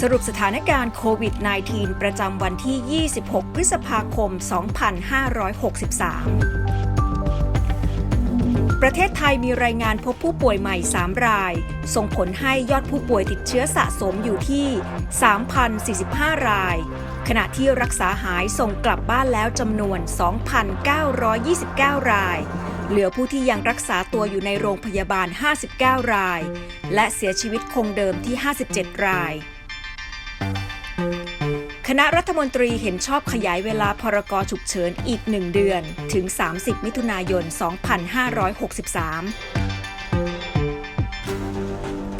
สรุปสถานการณ์โควิด -19 ประจำวันที่ 26 พฤษภาคม 2563 ประเทศไทยมีรายงานพบผู้ป่วยใหม่ 3 ราย ส่งผลให้ยอดผู้ป่วยติดเชื้อสะสมอยู่ที่ 3,045 ราย ขณะที่รักษาหายส่งกลับบ้านแล้วจำนวน 2,929 รายเหลือผู้ที่ยังรักษาตัวอยู่ในโรงพยาบาล 59 ราย และเสียชีวิตคงเดิมที่ 57 ราย คณะรัฐมนตรีเห็นชอบขยายเวลาพรกฉุกเฉินอีก 1 เดือน ถึง 30 มิถุนายน 2563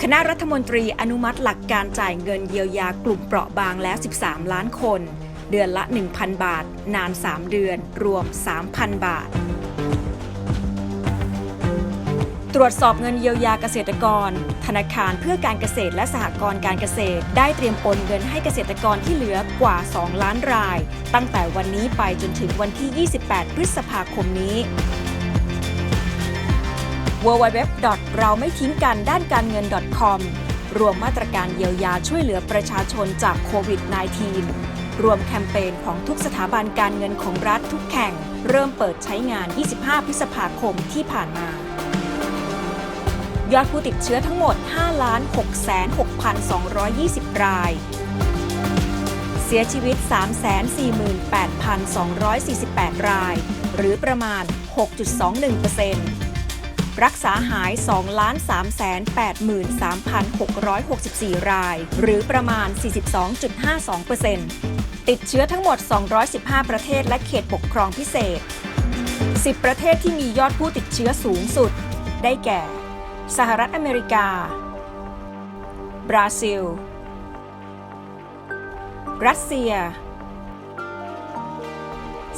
คณะรัฐมนตรีอนุมัติหลักการจ่ายเงินเยียวยากลุ่มเปราะบางแล้ว 13 ล้านคน เดือนละ 1,000 บาท นาน 3 เดือน รวม 3,000 บาท ตรวจสอบเงินเยียวยาเกษตรกร ธนาคารเพื่อการเกษตรและสหกรณ์การเกษตร ได้เตรียมโอนเงินให้เกษตรกรที่เหลือกว่า 2 ล้านราย ตั้งแต่วันนี้ไปจนถึงวันที่ 28 พฤษภาคมนี้ www. เราไม่ทิ้งกันด้านการเงิน .com รวมมาตรการเยียวยาช่วยเหลือประชาชนจากโควิด -19 รวมแคมเปญของทุกสถาบันการเงินของรัฐทุกแห่ง เริ่มเปิดใช้งาน 25 พฤษภาคมที่ผ่านมา ยอดผู้ติดเชื้อทั้งหมด 5,606,220 ราย เสียชีวิต 348,248 ราย หรือประมาณ 6.21%รักษาหาย 2,383,664 ราย หรือประมาณ 42.52%ติดเชื้อทั้งหมด 215 ประเทศและเขตปกครองพิเศษ 10 ประเทศที่มียอดผู้ติดเชื้อสูงสุด ได้แก่ สหรัฐอเมริกา บราซิล รัสเซีย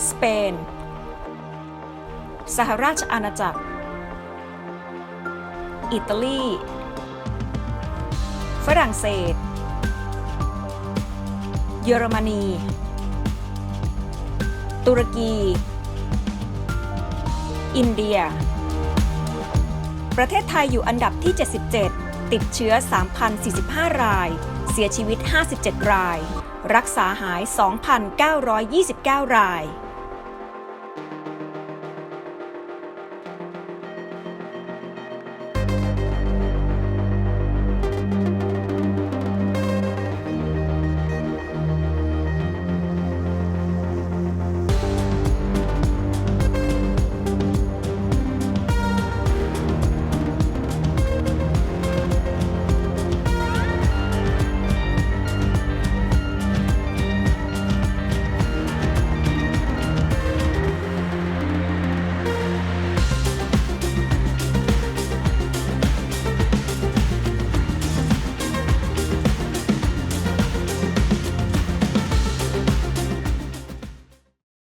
สเปน สหราชอาณาจักร อิตาลี ฝรั่งเศส เยอรมนี ตุรกี อินเดีย ประเทศไทยอยู่อันดับที่ 77 ติดเชื้อ 3,045 ราย เสียชีวิต 57 ราย รักษาหาย 2,929 ราย